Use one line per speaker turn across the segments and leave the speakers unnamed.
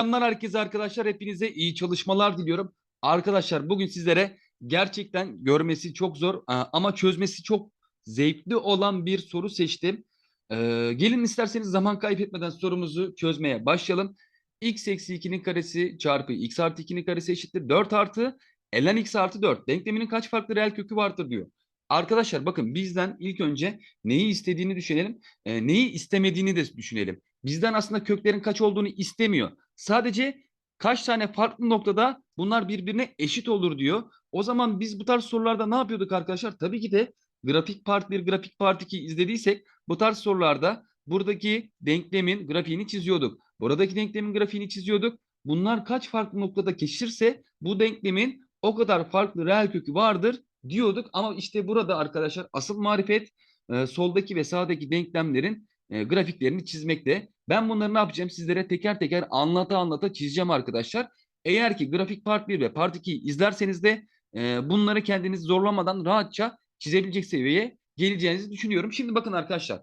Selamlar herkese arkadaşlar. Hepinize iyi çalışmalar diliyorum. Arkadaşlar bugün sizlere gerçekten görmesi çok zor e, ama çözmesi çok zevkli olan bir soru seçtim. E, gelin isterseniz zaman kaybetmeden sorumuzu çözmeye başlayalım. x eksi 2'nin karesi çarpı x artı 2'nin karesi eşittir 4 artı ln x artı 4. Denkleminin kaç farklı reel kökü vardır diyor. Arkadaşlar bakın bizden ilk önce neyi istediğini düşünelim. e, neyi istemediğini de düşünelim. Bizden aslında köklerin kaç olduğunu istemiyor. Sadece kaç tane farklı noktada bunlar birbirine eşit olur diyor. O zaman biz bu tarz sorularda ne yapıyorduk arkadaşlar? Tabii ki de grafik part 1, grafik part 2 izlediysek bu tarz sorularda buradaki denklemin grafiğini çiziyorduk. Buradaki denklemin grafiğini çiziyorduk. Bunlar kaç farklı noktada kesişirse bu denklemin o kadar farklı reel kökü vardır diyorduk. Ama işte burada arkadaşlar asıl marifet e, soldaki ve sağdaki denklemlerin e, grafiklerini çizmekte. Ben bunları ne yapacağım? Sizlere teker teker anlata anlata çizeceğim arkadaşlar. Eğer ki grafik part 1 ve part 2'yi izlerseniz de e, bunları kendiniz zorlamadan rahatça çizebilecek seviyeye geleceğinizi düşünüyorum. Şimdi bakın arkadaşlar.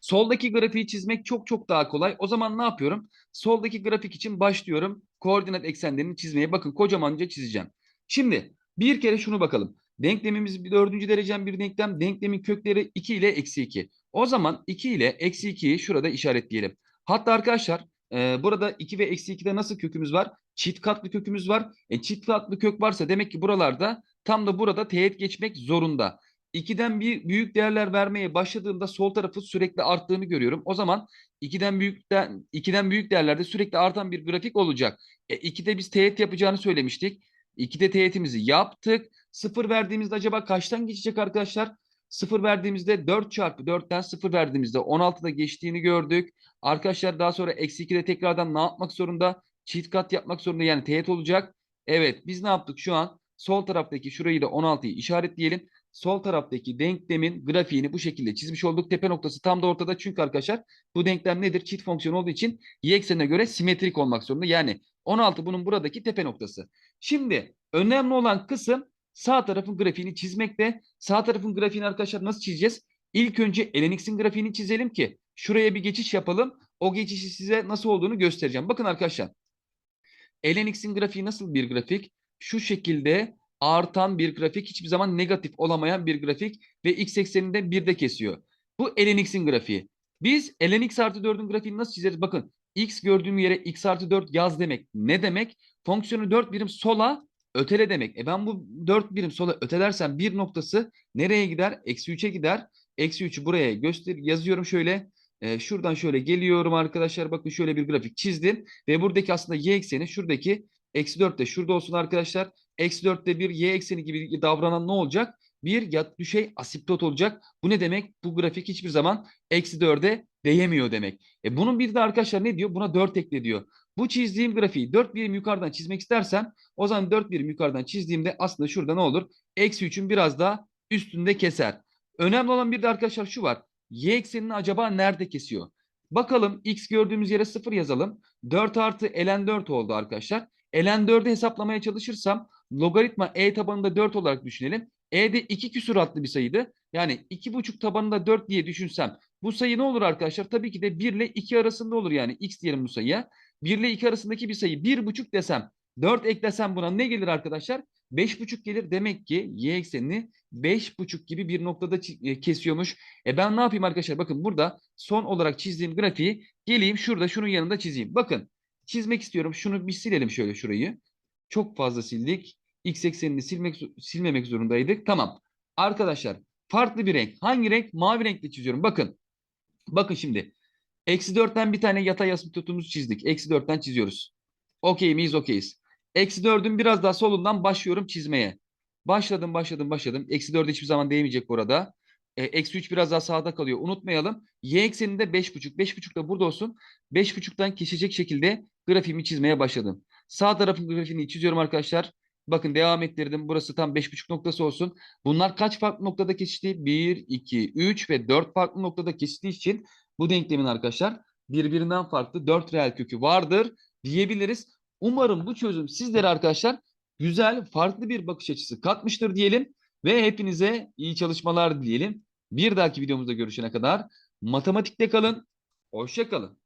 Soldaki grafiği çizmek çok çok daha kolay. O zaman ne yapıyorum? Soldaki grafik için başlıyorum. Koordinat eksenlerini çizmeye. Bakın kocamanca çizeceğim. Şimdi bir kere şunu bakalım. Denklemimiz bir dördüncü derecen bir denklem. Denklemin kökleri 2 ile eksi 2. O zaman 2 ile eksi 2'yi şurada işaretleyelim. Hatta arkadaşlar e, burada 2 ve eksi 2'de nasıl kökümüz var? Çift katlı kökümüz var. E, çift katlı kök varsa demek ki buralarda tam da burada teğet geçmek zorunda. 2'den bir büyük değerler vermeye başladığımda sol tarafı sürekli arttığını görüyorum. O zaman 2'den büyükten 2'den büyük değerlerde sürekli artan bir grafik olacak. E, 2'de biz teğet yapacağını söylemiştik. 2'de teğetimizi yaptık. 0 verdiğimizde acaba kaçtan geçecek arkadaşlar? 0 verdiğimizde 4 çarpı 4'ten 0 verdiğimizde 16'da geçtiğini gördük. Arkadaşlar daha sonra eksi 2'de tekrardan ne yapmak zorunda? Çift kat yapmak zorunda yani teğet olacak. Evet biz ne yaptık şu an? Sol taraftaki şurayı da 16'yı işaretleyelim. Sol taraftaki denklemin grafiğini bu şekilde çizmiş olduk. Tepe noktası tam da ortada çünkü arkadaşlar bu denklem nedir? Çift fonksiyon olduğu için y eksenine göre simetrik olmak zorunda. Yani 16 bunun buradaki tepe noktası. Şimdi önemli olan kısım sağ tarafın grafiğini çizmekte. Sağ tarafın grafiğini arkadaşlar nasıl çizeceğiz? İlk önce LNX'in grafiğini çizelim ki şuraya bir geçiş yapalım. O geçişi size nasıl olduğunu göstereceğim. Bakın arkadaşlar. LNX'in grafiği nasıl bir grafik? Şu şekilde artan bir grafik. Hiçbir zaman negatif olamayan bir grafik. Ve x ekseninde 1'de kesiyor. Bu LNX'in grafiği. Biz LNX artı 4'ün grafiğini nasıl çizeriz? Bakın x gördüğüm yere x artı 4 yaz demek. Ne demek? Fonksiyonu 4 birim sola ötele demek. E ben bu 4 birim sola ötelersem bir noktası nereye gider? Eksi 3'e gider. Eksi 3'ü buraya göster yazıyorum şöyle. E, şuradan şöyle geliyorum arkadaşlar. Bakın şöyle bir grafik çizdim. Ve buradaki aslında y ekseni şuradaki eksi 4 de şurada olsun arkadaşlar. Eksi 4'te bir y ekseni gibi davranan ne olacak? Bir yat düşey asiptot olacak. Bu ne demek? Bu grafik hiçbir zaman eksi 4'e değemiyor demek. E bunun bir de arkadaşlar ne diyor? Buna 4 ekle diyor. Bu çizdiğim grafiği 4 birim yukarıdan çizmek istersem o zaman 4 birim yukarıdan çizdiğimde aslında şurada ne olur? Eksi 3'ün biraz daha üstünde keser. Önemli olan bir de arkadaşlar şu var. Y eksenini acaba nerede kesiyor? Bakalım x gördüğümüz yere 0 yazalım. 4 artı ln 4 oldu arkadaşlar. ln 4'ü hesaplamaya çalışırsam logaritma e tabanında 4 olarak düşünelim. E de 2 küsuratlı bir sayıydı. Yani 2,5 tabanında 4 diye düşünsem bu sayı ne olur arkadaşlar? Tabii ki de 1 ile 2 arasında olur yani x diyelim bu sayıya. 1 ile 2 arasındaki bir sayı 1,5 desem 4 eklesem buna ne gelir arkadaşlar? 5,5 gelir. Demek ki y eksenini 5,5 gibi bir noktada e, kesiyormuş. E ben ne yapayım arkadaşlar? Bakın burada son olarak çizdiğim grafiği geleyim şurada şunun yanında çizeyim. Bakın çizmek istiyorum. Şunu bir silelim şöyle şurayı. Çok fazla sildik. X eksenini silmek silmemek zorundaydık. Tamam. Arkadaşlar farklı bir renk. Hangi renk? Mavi renkle çiziyorum. Bakın. Bakın şimdi. Eksi 4'ten bir tane yatay asitotumuzu çizdik. Eksi 4'ten çiziyoruz. Okey miyiz? Okeyiz. Eksi 4'ün biraz daha solundan başlıyorum çizmeye. Başladım, başladım, başladım. Eksi 4'e hiçbir zaman değmeyecek burada. E, eksi 3 biraz daha sağda kalıyor. Unutmayalım. Y ekseninde 5,5. 5,5 da burada olsun. 5,5'tan kesecek şekilde grafiğimi çizmeye başladım. Sağ tarafın grafiğini çiziyorum arkadaşlar. Bakın devam ettirdim. Burası tam 5,5 noktası olsun. Bunlar kaç farklı noktada kesişti? 1, 2, 3 ve 4 farklı noktada kesiştiği için bu denklemin arkadaşlar birbirinden farklı 4 reel kökü vardır diyebiliriz. Umarım bu çözüm sizlere arkadaşlar güzel, farklı bir bakış açısı katmıştır diyelim ve hepinize iyi çalışmalar dileyelim. Bir dahaki videomuzda görüşene kadar matematikte kalın, hoşça kalın.